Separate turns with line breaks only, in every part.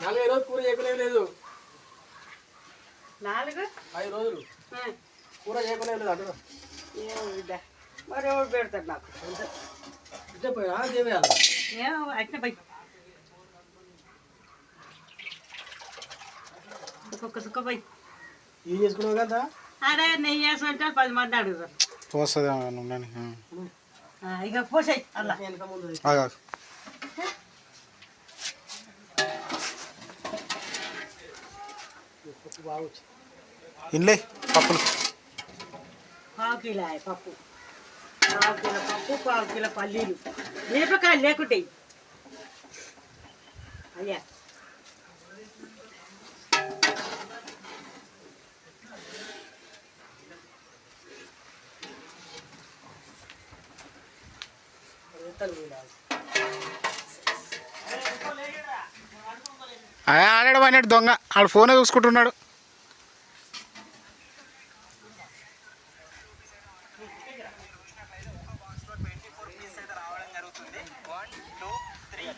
నాలుగైదు రోజులు కూర చేయకునే లేదు.
నాలుగు?
ఐదు రోజులు. కూర చేయకునే లేదు
బిడ్డ. మరి ఎవరు పెడతాడు నాకు?
ఇట్టే పోయినా చేయాలి
ఏమో పోయి. ఒక్కొక్క సుక్క పోయి.
ఏం చేసుకున్నావు కదా
అరే నెయ్యి వేసుకుంటే పది మంది అడుగుతారు.
పోస్తుంది ఉండని
ఆ, ఇక పోసాయి అలా.
బాగా వచ్చి
ఇన్లే పప్పులు.
పావు కిలో పప్పు. పప్పు పావు కిలో పల్లీలు. మిరపకాయలు లేకుంటే అయ్యా.
ఆడాడు పోయినాడు దొంగ. ఆడు ఫోనే చూసుకుంటున్నాడు.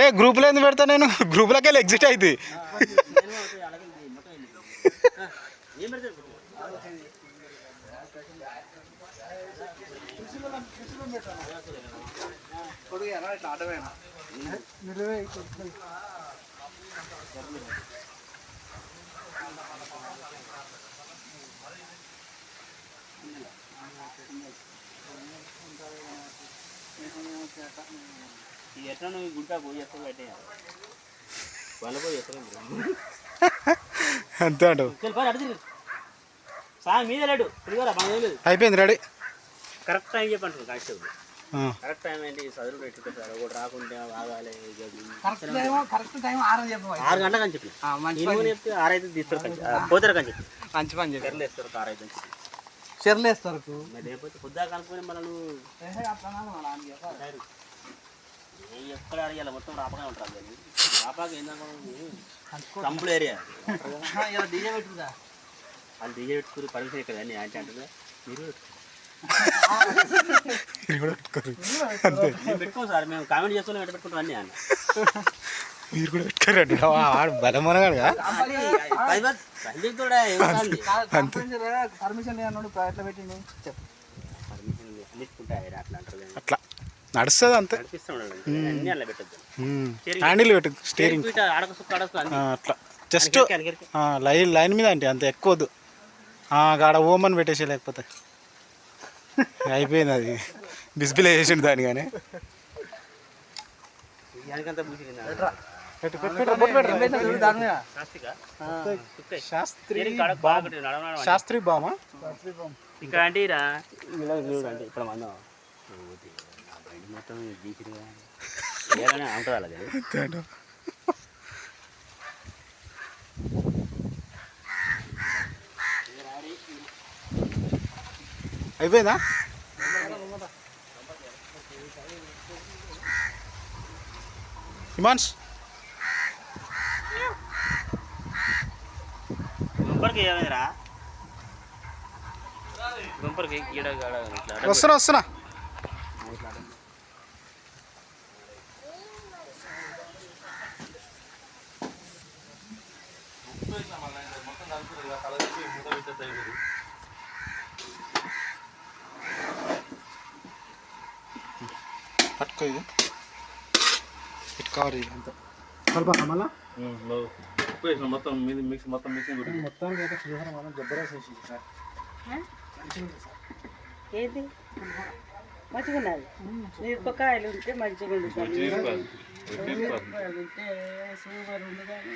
ఏ గ్రూప్లో ఎందుకు పెడతా నేను? గ్రూప్లోకి వెళ్ళి ఎగ్జిట్ అవుతుంది
ఎట్లా నువ్వు గుంటా పోయి ఎక్కడ పెట్టేయాలి వాళ్ళ పోయి ఎక్కడ
అంతే అంటావు.
పని అడిగి సాయం మీద లేడు తిరిగారా బాగా లేదు
అయిపోయింది రెడీ.
కరెక్ట్ టైం చెప్పంటారు కానిస్టేబుల్ కరెక్ట్ టైం ఏంటి? చదువు పెట్టుకుంటే సార్ ఒకటి రాకుంటే ఆగాలి ఇక
కరెక్ట్ టైం కరెక్ట్ టైం ఆరు చెప్పు
ఆరు గంటలకు అని చెప్పి ఆరు అయితే తీస్తారు కంచి పోతారు కంచి చెప్పి.
మంచి పని
ఆరు అయితే. లేకపోతే పొద్దా కనుక్కొని మళ్ళీ నువ్వు ఎక్కడ అడిగాలి? మొత్తం రాపగా ఉంటారు కానీ రాపాక ఏంటంటే కంపుల్ ఏరియా.
ఇలా డీజే పెట్టుకుందా
వాళ్ళు దిగే పెట్టుకుని పర్మిషన్ ఇక్కడ మీరు
మీరు కూడా పెట్టుకోరు. అంతే
పెట్టుకోం సార్ మేము కామెంట్ చేసుకుని వెంట పెట్టుకుంటాం అన్ని అని
మీరు కూడా పెట్టుకోరండి ఆడు బలమనగాడు
పర్మిషన్ ఎట్లా
అట్లా
నడుస్తుంది అంతే. హ్యాండిల్ పెట్టు స్టీరింగ్ అట్లా. జస్ట్. లైన్ లైన్ మీద అంటే అంత ఎక్కువద్దు ఆ, గాడ ఓమని పెట్టేసి లేకపోతే. అయిపోయింది అది. డిస్ప్లే చేసిండు దాని కానీ శాస్త్రి బామా.
ఇక్కడ అంటే ఇప్పుడు మనం మొత్తం ఉంటుంది అలాగే
అయిపోయిందా? హిమాన్స్
గుంపర్కి ఏమైందిరా గుంపర్కి గీడ గాడ ఇట్లా అడ్డం
వస్తున్నా వస్తున్నా పట్టుకో ఇది ఇటు కవర్ ఇది అంత కలపాలా మళ్ళా
మొత్తం మిక్స్ మొత్తం మిక్సింగ్
మొత్తానికి అయితే శ్రీహరం మనం జబ్బరేసి వేసింది సార్.
ఏది? మంచిగా ఉన్నది మిరపకాయలు ఉంటే మంచిగా ఉంటుంది మిరపకాయలు ఉంటే సూపర్ ఉంది కానీ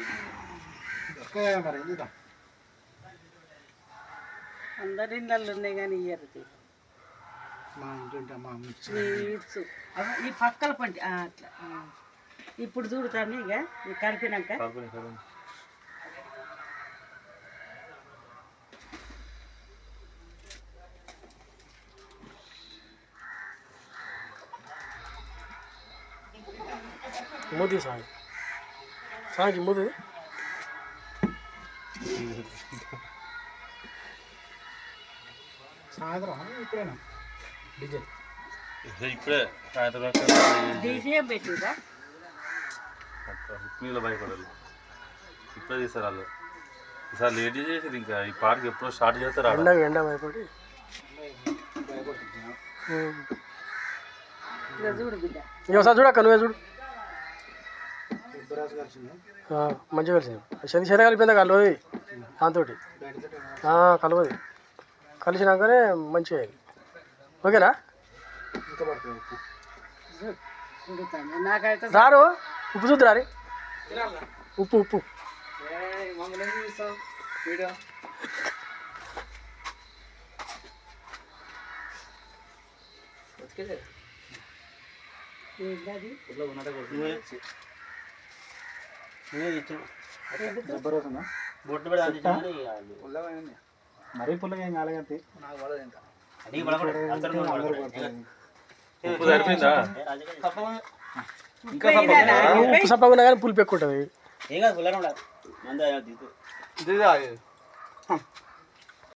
అందరి ఇళ్ళల్లో ఉన్నాయి కానీ ఇయ్యరు ఈ పక్కల పంటి అట్లా. ఇప్పుడు చూడుతాను ఇక కలిపినాక.
మూతి సాంగ్ సాంగ్ మూతి
సాయంత్రం ఇప్పుడేనా డీజే.
ఇప్పుడే సాయంత్రం
డీజే పెట్టిరా?
నీళ్ళ భయపడాలి. ఇప్పుడే తీస్తారు వాళ్ళు. ఈసారి లేట్ చేసేది ఇంకా ఈ పార్క్ ఎప్పుడో స్టార్ట్ చేస్తారు.
ఎండ ఎండ భయపడి.
చూడు బిడ్డ.
చూడక్క నువ్వే చూడు. మంచిగా కలిసింది. శని శని కలిపిందా కలవది దాంతో కలవది. కలిసినాకనే మంచిగా ఓకేనా? రారు. ఉప్పు చూద్దురా ఉప్పు ఉప్పు.
ఏంటది
బొట్టు
మరీ పుల్లగా ఏం కాలేదంతే
ఉప్పు సరిపోయిందా
ఇంకా
ఉప్పు సప్పగా ఉన్నా కానీ పులుపు ఎక్కువ ఉంటుంది
ఏం కాదు పుల్లగా
ఇది